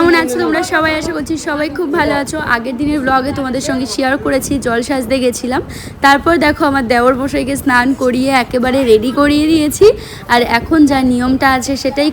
কেমন আছো তোমরা সবাই? আশা করছি সবাই খুব ভালো আছো। আগের দিনের ব্লগে তোমাদের সঙ্গে শেয়ার করেছি, জল সাজতে গেছিলাম। তারপর দেখো আমার দেওর বসাইকে স্নান করিয়ে একেবারে রেডি করিয়ে দিয়েছি। আর এখন যা নিয়মটা আছে সেটাই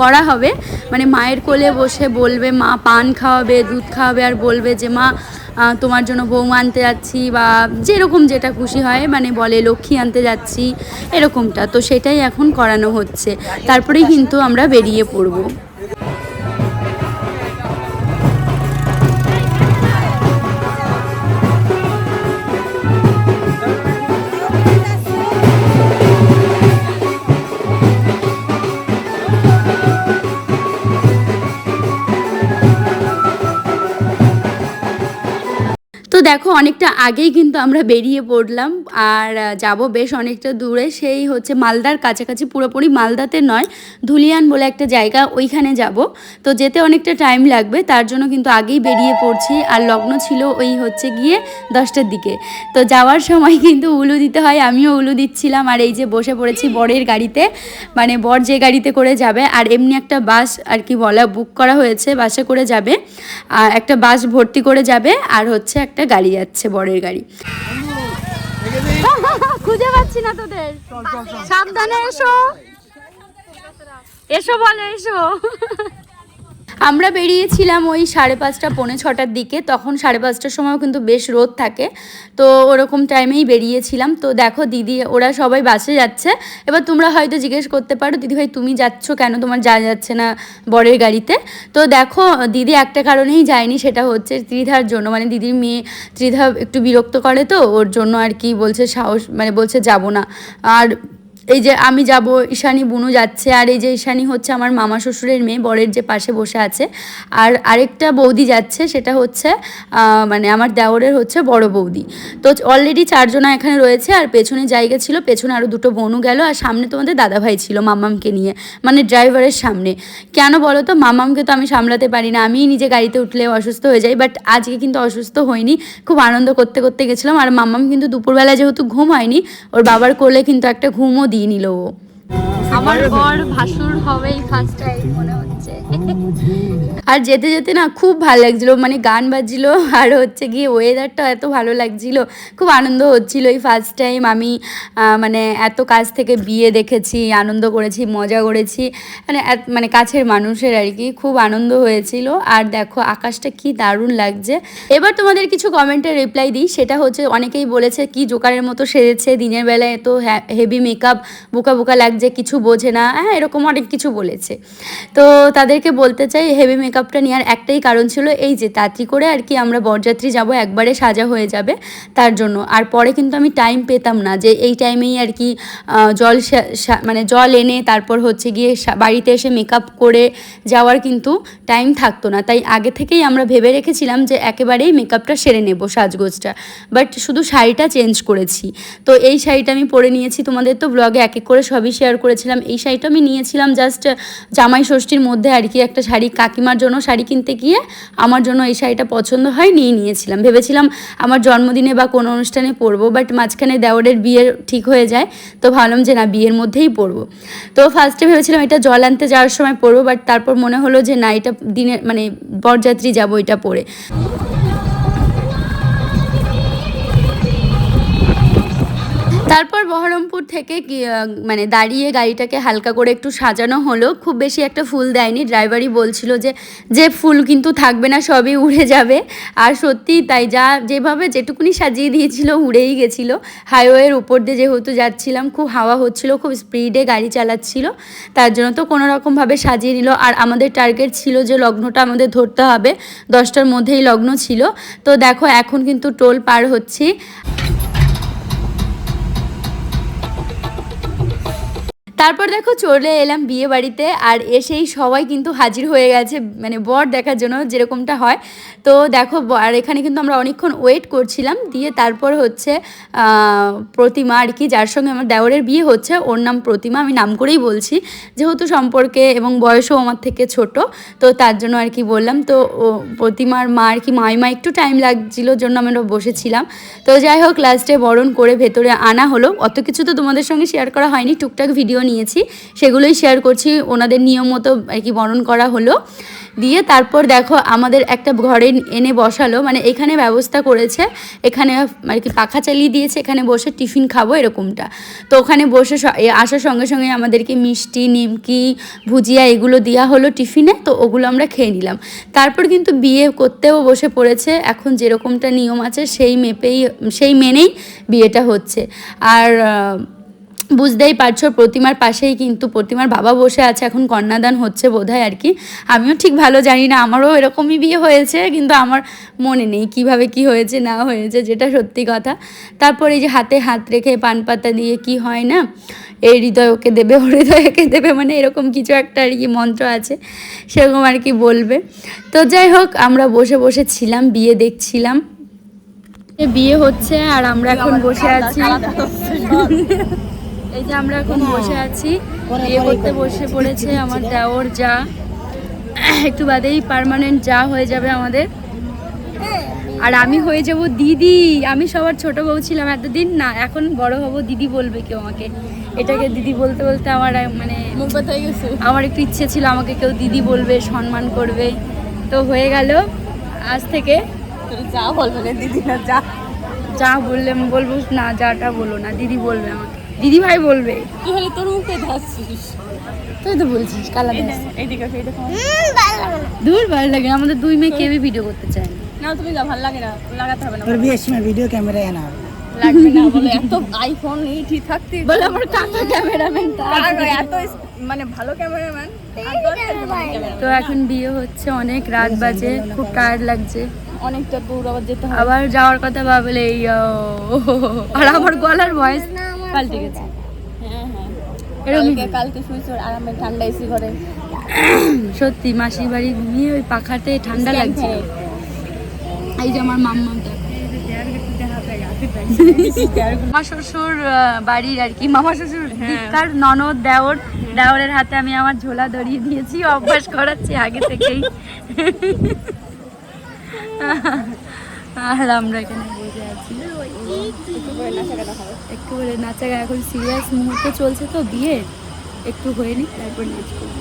করা হবে। মানে মায়ের কোলে বসে বলবে, মা পান খাওয়াবে, দুধ খাওয়াবে আর বলবে যে, মা তোমার জন্য বৌমা আনতে যাচ্ছি বা যেরকম যেটা খুশি হয়। মানে বলে, লক্ষ্মী আনতে যাচ্ছি। এরকমটা। তো সেটাই এখন করানো হচ্ছে। তারপরেই কিন্তু আমরা বেরিয়ে পড়ব। দেখো, অনেকটা আগেই কিন্তু আমরা বেরিয়ে পড়লাম আর যাব বেশ অনেকটা দূরে। সেই হচ্ছে মালদার কাছাকাছি, পুরোপুরি মালদাতে নয়, ধুলিয়ান বলে একটা জায়গা, ওইখানে যাব। তো যেতে অনেকটা টাইম লাগবে, তার জন্য কিন্তু আগেই বেরিয়ে পড়ছি। আর লগ্ন ছিল ওই হচ্ছে গিয়ে দশটার দিকে। তো যাওয়ার সময় কিন্তু উলু দিতে হয়, আমিও উলু দিচ্ছিলাম। আর এই যে বসে পড়েছি বরের গাড়িতে মানে বর যে গাড়িতে করে যাবে, আর এমনি একটা বাস আর কি বলা বুক করা হয়েছে, বাসে করে যাবে। একটা বাস ভর্তি করে যাবে, আর হচ্ছে একটা গাড়ি যাচ্ছে বরের গাড়ি। খুঁজে পাচ্ছি না তোদের। সাবধানে এসো। এসো বলে এসো। আমরা বেরিয়েছিলাম ওই সাড়ে পাঁচটা, পৌনে ছটার দিকে। তখন সাড়ে পাঁচটার সময় কিন্তু বেশ রোদ থাকে। তো ওরকম টাইমেই বেরিয়েছিলাম। তো দেখো দিদি, ওরা সবাই বাসে যাচ্ছে। এবার তোমরা হয়তো জিজ্ঞেস করতে পারো, দিদি ভাই, তুমি যাচ্ছ কেন? তোমার যা যাচ্ছে না বরের গাড়িতে? তো দেখো, দিদি একটা কারণেই যায়নি, সেটা হচ্ছে ত্রিধার জন্য। মানে দিদির মেয়ে ত্রিধা একটু বিরক্ত করে তো, ওর জন্য আর কি বলছে সাহস মানে বলছে যাব না। আর এই যে আমি যাব, ঈশানী, বুনু যাচ্ছে, আর এই যে ঈশানী হচ্ছে আমার মামা শ্বশুরের মেয়ে, বরের যে পাশে বসে আছে। আর আরেকটা বৌদি যাচ্ছে, সেটা হচ্ছে মানে আমার দেওরের হচ্ছে বড় বৌদি। তো অলরেডি চারজনা এখানে রয়েছে, আর পেছনে জায়গা ছিল, পেছনে আরও দুটো বনু গেল, আর সামনে তোমাদের দাদাভাই ছিল মামামকে নিয়ে মানে ড্রাইভারের সামনে। কেন বলো তো, মামামকে তো আমি সামলাতে পারি না, আমিই নিজে গাড়িতে উঠলে অসুস্থ হয়ে যাই বাট আজকে কিন্তু অসুস্থ হইনি, খুব আনন্দ করতে করতে গেছিলাম, আর মামাম কিন্তু দুপুরবেলা যেহেতু ঘুম হয়নি, ওর বাবার কোলে কিন্তু একটা ঘুমও দিয়ে নিল আমার বর ভাসুর হবেই ফার্স্ট টাইম মনে হচ্ছে। আর যেতে যেতে না খুব ভালো লাগছিল মানে গান বাজছিল আর হচ্ছে গিয়ে ওয়েদারটা এত ভালো লাগছিল, খুব আনন্দ হচ্ছিল এই ফার্স্ট টাইম আমি মানে এত কাছ থেকে বিয়ে দেখেছি, আনন্দ করেছি, মজা করেছি মানে মানে কাছের মানুষের আর কি, খুব আনন্দ হয়েছিল। আর দেখো আকাশটা কি দারুণ লাগছে। এবার তোমাদের কিছু কমেন্টে রিপ্লাই দিই, সেটা হচ্ছে অনেকেই বলেছে কি জোকারের মতো সেরেছে দিনের বেলায় এত হেভি মেকআপ বোকা বোকা লাগছে, কিছু বোঝে না হ্যাঁ এরকম অনেক কিছু বলেছে। তো তাদেরকে বলতে চাই হেভি মেকআপটা নেওয়ার একটাই কারণ ছিল এই যে তাড়াতাড়ি করে আর কি আমরা বরযাত্রী যাব, একবারে সাজা হয়ে যাবে তার জন্য। আর পরে কিন্তু আমি টাইম পেতাম না যে, এই টাইমেই আর কি জল মানে জল এনে তারপর হচ্ছে গিয়ে বাড়িতে এসে মেকআপ করে যাওয়ার কিন্তু টাইম থাকতো না। তাই আগে থেকেই আমরা ভেবে রেখেছিলাম যে, একেবারেই মেকআপটা সেরে নেব সাজগোজটা। বাট শুধু শাড়িটা চেঞ্জ করেছি। তো এই শাড়িটা আমি পরে নিয়েছি। তোমাদের তো ব্লগে এক এক করে সবই শেয়ার করেছিলাম। এই শাড়িটা আমি নিয়েছিলাম জাস্ট জামাই ষষ্ঠীর মধ্যে আর কি একটা শাড়ি কাকিমার জন্য শাড়ি কিনতে গিয়ে আমার জন্য এই শাড়িটা পছন্দ হয় নিয়ে নিয়েছিলাম। ভেবেছিলাম আমার জন্মদিনে বা কোনো অনুষ্ঠানে পরবো বাট মাঝখানে দেওয়ারের বিয়ে ঠিক হয়ে যায়, তো ভাবলাম যে না, বিয়ের মধ্যেই পরবো। তো ফার্স্টে ভেবেছিলাম এটা জল আনতে যাওয়ার সময় পরবো বাট তারপর মনে হলো যে না, এটা দিনে মানে বরযাত্রী যাব এটা পরে। তারপর বহরমপুর থেকে মানে দাঁড়িয়ে গাড়িটাকে হালকা করে একটু সাজানো হলো। খুব বেশি একটা ফুল দেয়নি। ড্রাইভারই বলছিল যে যে ফুল কিন্তু থাকবে না, সবই উড়ে যাবে। আর সত্যি তাই, যা যেভাবে যেটুকুনি সাজিয়ে দিয়েছিল, উড়েই গেছিল। হাইওয়ের উপর দিয়ে যেহেতু যাচ্ছিলাম, খুব হাওয়া হচ্ছিল, খুব স্পিডে গাড়ি চালাচ্ছিল। তার জন্য তো কোনো রকমভাবে সাজিয়ে নিল। আর আমাদের টার্গেট ছিল যে, লগ্নটা আমাদের ধরতে হবে। দশটার মধ্যেই লগ্ন ছিল। তো দেখো, এখন কিন্তু টোল পার হচ্ছি। তারপর দেখো চলে এলাম বিয়ে বাড়িতে আর এসেই সবাই কিন্তু হাজির হয়ে গেছে মানে বর দেখার জন্য যেরকমটা হয়। তো দেখো আর এখানে কিন্তু আমরা অনেকক্ষণ ওয়েট করছিলাম, দিয়ে তারপর হচ্ছে প্রতিমা আর কি, যার সঙ্গে আমার দেওরের বিয়ে হচ্ছে, ওর নাম প্রতিমা, আমি নাম করেই বলছি। যেহেতু সম্পর্কে এবং বয়সও আমার থেকে ছোট, তো তার জন্য আর কি বললাম। তো প্রতিমার মা আর কি মাইমা একটু টাইম লাগছিল, জন্য আমরা বসেছিলাম। তো যাই হোক লাস্টে বরণ করে ভেতরে আনা হলো। অত কিছু তো তোমাদের সঙ্গে শেয়ার করা হয়নি, টুকটাক ভিডিও নিয়ে নিয়েছি সেগুলোই শেয়ার করছি। ওনাদের নিয়ম মতো আর কি বরণ করা হলো। দিয়ে তারপর দেখো আমাদের একটা ঘরে এনে বসালো মানে এখানে ব্যবস্থা করেছে, এখানে আর কি পাখা চালিয়ে দিয়েছে, এখানে বসে টিফিন খাব এরকমটা। তো ওখানে বসে আসার সঙ্গে সঙ্গে আমাদেরকে মিষ্টি, নিমকি, ভুজিয়া এগুলো দেওয়া হলো টিফিনে, তো ওগুলো আমরা খেয়ে নিলাম। তারপর কিন্তু বিয়ে করতেও বসে পড়েছে, এখন যেরকমটা নিয়ম আছে সেই মেপেই, সেই মেনেই বিয়েটা হচ্ছে। আর বুঝতেই পারছ, প্রতিমার পাশেই কিন্তু প্রতিমার বাবা বসে আছে, এখন কন্যাদান হচ্ছে বোধহয় আর কি। আমিও ঠিক ভালো জানি না, আমারও এরকমই বিয়ে হয়েছে, কিন্তু আমার মনে নেই কীভাবে কি হয়েছে, না হয়েছে, যেটা সত্যি কথা। তারপর এই যে হাতে হাত রেখে পান পাতা দিয়ে কি হয় না, এই হৃদয় ওকে দেবে হৃদয় একে দেবে মানে এরকম কিছু একটা আর কি মন্ত্র আছে, সেরকম আর কি বলবে। তো যাই হোক, আমরা বসে বসে ছিলাম, বিয়ে দেখছিলাম। বিয়ে হচ্ছে আর আমরা এখন বসে আছি। এই যে আমরা এখন বসে আছি বিয়ে করতে বসে পড়েছে আমার দেওর যা। একটু বাদেই পারমানেন্ট যা হয়ে যাবে আমাদের। আর আমি হয়ে যাব দিদি। আমি সবার ছোট বউ ছিলাম এতদিন। না এখন বড় হব দিদি বলবে কেউ আমাকে। এটাকে দিদি বলতে বলতে আমার মানে হয়ে আমার একটু ইচ্ছে ছিল আমাকে কেউ দিদি বলবে সম্মান করবে। তো হয়ে গেল আজ থেকে। যা বলবে দিদি না যা। যা বললে বলব না যাটা বলো না দিদি বলবে আমাকে। দিদি ভাই বলবে। তুই হলে তোর মুখে ধাচ্ছিস তুই। তো বলছিস কালা। দেখ, এইদিকে এইদিকে দূর ভালো লাগে আমাদের দুই মেয়ে কেউই ভিডিও করতে চায় না। না তুমি যা ভালো লাগে না লাগাতে হবে না। তোর বিয়ের সময় ভিডিও ক্যামেরা এনা লাগবে না বলে এত আইফোন এই ঠিক থাকতে বলে আমার কাকা ক্যামেরাম্যান এত মানে ভালো ক্যামেরাম্যান তো এখন বিয়ে হচ্ছে অনেক রাত বাজে খুব টায়ার্ড লাগছে। অনেকটা দূর আবার যেতে হবে। আবার যাওয়ার কথা ভাবলে এই ও, আর আমার গলার ভয়েস পাল্টে গেছে। হ্যাঁ হ্যাঁ। কালকে কালকে শুয়েছি আরামে ঠান্ডা এসি ঘরে। সত্যি মাসির বাড়ি ঘুমিয়ে ওই পাখাতে ঠান্ডা লাগছে। এই যে আমার মাম্মা। মামা শ্বশুর বাড়ির আর কি। মামা শ্বশুর দিককার ননদ দেওর। দেওরের হাতে আমি আমার ঝোলা ধরিয়ে দিয়েছি। অভ্যাস করাচ্ছি আগে থেকেই। আর আমরা এখানে বসে আছি। একটু করে নাচা গান, এখন সিরিয়াস মুহূর্ত চলছে তো বিয়ে একটু হয়ে নি, তারপর নাচ করব।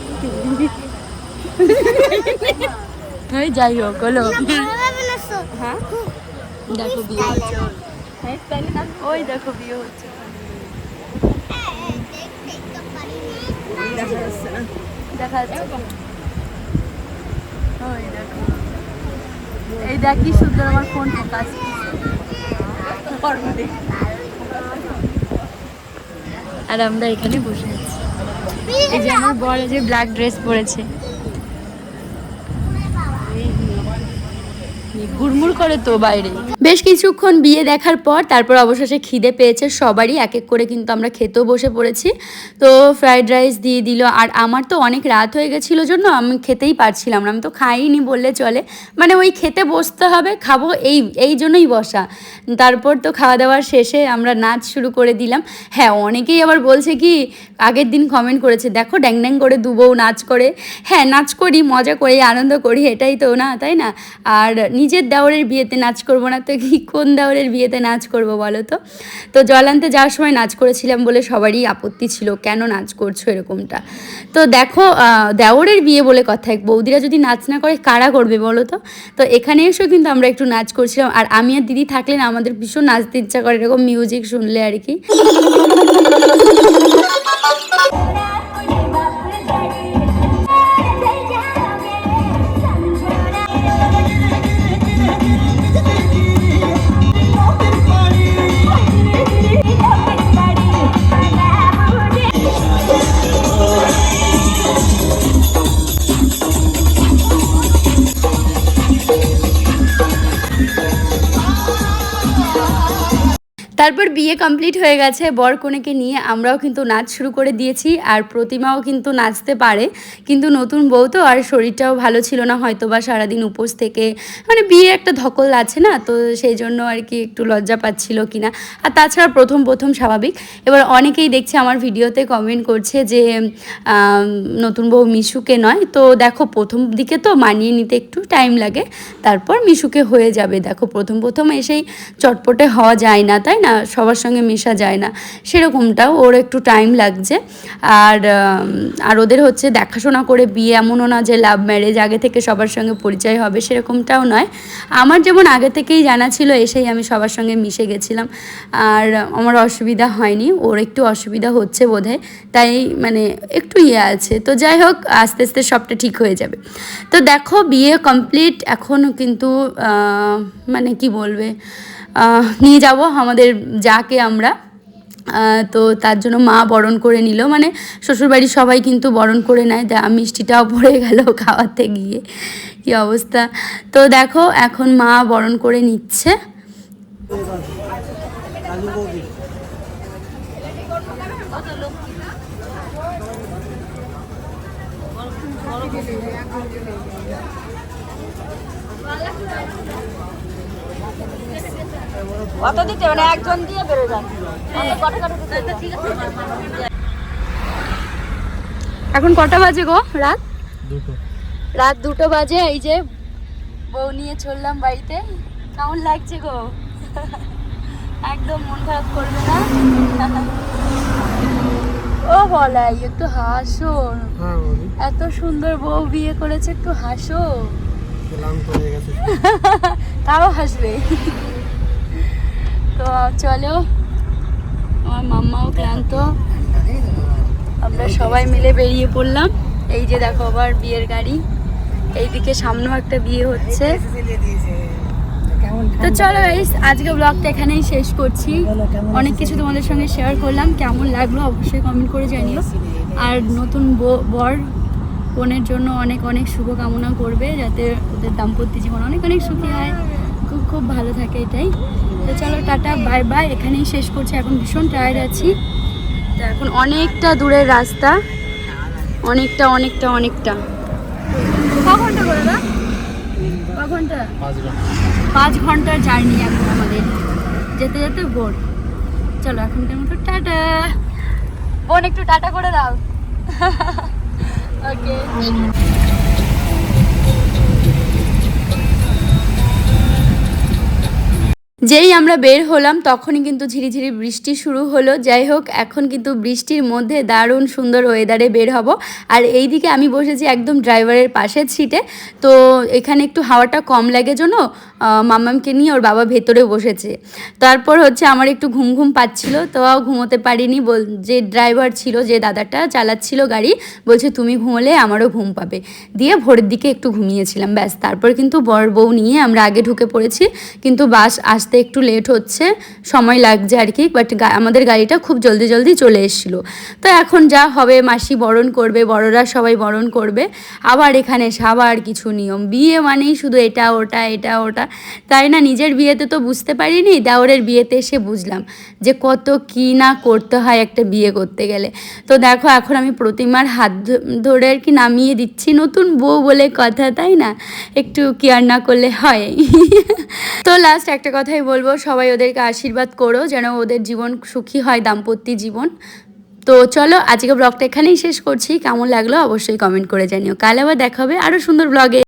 যাই হোক, হলো। হ্যাঁ? দেখো বিয়ে ওই দেখো বিয়ে হচ্ছে। দেখা দেখা যাচ্ছে। ওই দেখো। এই দেখ কি সুন্দর আমার ফোন ফোকাস আর আমরা এখানে বসে আছি। এই যে আমার বর যে ব্ল্যাক ড্রেস পরেছে। গুড়মুড় করে তো বাইরে। বেশ কিছুক্ষণ বিয়ে দেখার পর তারপর অবশেষে খিদে পেয়েছে সবারই এক এক করে কিন্তু আমরা খেতেও বসে পড়েছি। তো ফ্রাইড রাইস দিয়ে দিল, আর আমার তো অনেক রাত হয়ে গেছিল জন্য আমি খেতেই পারছিলাম না। আমি তো খাইনি বললে চলে। মানে ওই খেতে বসতে হবে, খাব এই এই জন্যই বসা। তারপর তো খাওয়া দাওয়ার শেষে আমরা নাচ শুরু করে দিলাম। হ্যাঁ অনেকেই আবার বলছে কি, আগের দিন কমেন্ট করেছে, দেখো ড্যাং ড্যাং করে দুবউ নাচ করে। হ্যাঁ নাচ করি, মজা করি, আনন্দ করি, এটাই তো না, তাই না? আর নিজের দেওরের বিয়েতে নাচ করব না, তো কি কোন দেওরের বিয়েতে নাচ করব বলো তো? তো জল আনতে যাওয়ার সময় নাচ করেছিলাম বলে সবারই আপত্তি ছিল, কেন নাচ করছ এরকমটা? তো দেখো দেওরের বিয়ে বলে কথা, এক বৌদিরা যদি নাচ না করে কারা করবে বলো তো? তো এখানে এসেও কিন্তু আমরা একটু নাচ করছিলাম, আর আমি আর দিদি থাকলে না, আমাদের ভীষণ নাচতে ইচ্ছা করে, এরকম মিউজিক শুনলে আর কি। তারপর বিয়ে কমপ্লিট হয়ে গেছে। বর কনেকে নিয়ে আমরাও কিন্তু নাচ শুরু করে দিয়েছি আর প্রতিমাও কিন্তু নাচতে পারে। কিন্তু নতুন বউ তো আর শরীরটাও ভালো ছিল না হয়তো বা সারাদিন উপোস থেকে মানে বিয়ে একটা ধকল আছে না, তো সেই জন্য আর কি একটু লজ্জা পাচ্ছিল কিনা। আর তাছাড়া প্রথম প্রথম স্বাভাবিক। এবার অনেকেই দেখছে আমার ভিডিওতে কমেন্ট করছে যে নতুন বউ মিশুকে নয়। তো দেখো, প্রথম দিকে তো মানিয়ে নিতে একটু টাইম লাগে, তারপর মিশুকে হয়ে যাবে। দেখো, প্রথম প্রথম এসেই চটপটে হওয়া যায় না, তাই না? সবার সঙ্গে মেশা যায় না। সেরকমটাও ওর একটু টাইম লাগছে। আর আর ওদের হচ্ছে দেখাশোনা করে বিয়ে এমনও না যে লাভ ম্যারেজ আগে থেকে সবার সঙ্গে পরিচয় হবে সেরকমটাও নয়। আমার যেমন আগে থেকেই জানা ছিল এসেই আমি সবার সঙ্গে মিশে গেছিলাম। আর আমার অসুবিধা হয়নি, ওর একটু অসুবিধা হচ্ছে বোধহয়। তাই মানে একটু ইয়ে আছে। তো যাই হোক, আস্তে আস্তে সবটা ঠিক হয়ে যাবে। তো দেখো, বিয়ে কমপ্লিট এখনও কিন্তু মানে কি বলবে? নিয়ে যাব আমাদের যাকে আমরা। তো তার জন্য মা বরণ করে নিল। মানে শ্বশুরবাড়ির সবাই কিন্তু বরণ করে নেয়। মিষ্টিটাও পড়ে গেল খাওয়াতে গিয়ে। কি অবস্থা? তো দেখো, এখন মা বরণ করে নিচ্ছে। কত দিতে মানে একজন দিয়ে বেরো যান আছে এখন কটা বাজে গো? রাত? দুটো। রাত দুটো বাজে এই যে বউ নিয়ে চললাম বাড়িতে। কেমন লাগছে গো? একদম মন খারাপ করবে না? ও বলাই একটু হাসো। হ্যাঁ এত সুন্দর বউ বিয়ে করেছে একটু হাসো। তাও হাসবে। তো চলো, আমার মাম্মাও ক্লান্ত। আমরা সবাই মিলে বেরিয়ে পড়লাম। এই যে দেখো, আবার বিয়ের গাড়ি। এইদিকে সামনেও একটা বিয়ে হচ্ছে। তো চলো গাইস আজকে ব্লগটা এখানেই শেষ করছি। অনেক কিছু তোমাদের সঙ্গে শেয়ার করলাম। কেমন লাগল অবশ্যই কমেন্ট করে জানিও। আর নতুন বর বোনের জন্য অনেক অনেক শুভকামনা করবে যাতে ওদের দাম্পত্য জীবন অনেক অনেক সুখী হয়। ভালো থাকে এটাই। তো চলো টাটা বাই বাই। এখানেই শেষ করছি। এখন ভীষণ টায়ার্ড আছি। তো এখন অনেকটা দূরের রাস্তা। অনেকটা অনেকটা অনেকটা। ঘণ্টা করে না? ঘণ্টা? পাঁচ ঘণ্টা। পাঁচ ঘণ্টার জার্নি এখন আমাদের। যেতে যেতে ভোর চলো এখনকার মতো টাটা। বোন একটু টাটা করে দাও। ওকে যেই আমরা বের হলাম, তখনই কিন্তু ঝিরিঝিরি বৃষ্টি শুরু হলো। যাই হোক, এখন কিন্তু বৃষ্টির মধ্যে দারুণ সুন্দর ওয়েদারে বের হব। আর এই দিকে আমি বসেছি একদম ড্রাইভারের পাশের সিটে তো এখানে একটু হাওয়াটা কম লাগে জন্য। আহ, মাম্মামকে নিয়ে ওর বাবা ভেতরে বসেছে। তারপর হচ্ছে আমার একটু ঘুম ঘুম পাচ্ছিল তো ঘুমোতে পারিনি বল যে ড্রাইভার ছিল যে দাদাটা চালাচ্ছিল গাড়ি বলছে তুমি ঘুমোলে আমারও ঘুম পাবে। দিয়ে ভোরের দিকে একটু ঘুমিয়েছিলাম ব্যাস। তারপর কিন্তু বর বউ নিয়ে আমরা আগে ঢুকে পড়েছি কিন্তু বাস আসতে একটু লেট হচ্ছে সময় লাগছে আর কি বাট আমাদের গাড়িটা খুব জলদি জলদি চলে এসেছিল। তো এখন যা হবে মাসি বরণ করবে বড়রা সবাই বরণ করবে আবার এখানে এসে আবার কিছু নিয়ম। বিয়ে মানেই শুধু এটা ওটা এটা ওটা তাই না, নিজের বিয়েতে তো বুঝতে পারিনি, দেওরের বিয়েতে এসে বুঝলাম যে কত কী না করতে হয় একটা বিয়ে করতে গেলে। তো দেখো, এখন আমি প্রতিমার হাত ধরে আর কি নামিয়ে দিচ্ছি নতুন বউ বলে কথা, তাই না? একটু কেয়ার না করলে হয়। তো লাস্ট একটা কথাই বলব, সবাই ওদেরকে আশীর্বাদ করো যেন ওদের জীবন সুখী হয়, দাম্পত্য জীবন। তো চলো, আজকে ব্লগটা এখানেই শেষ করছি, কেমন লাগল অবশ্যই কমেন্ট করে জানিও। কাল আবার দেখা হবে আরও সুন্দর ব্লগে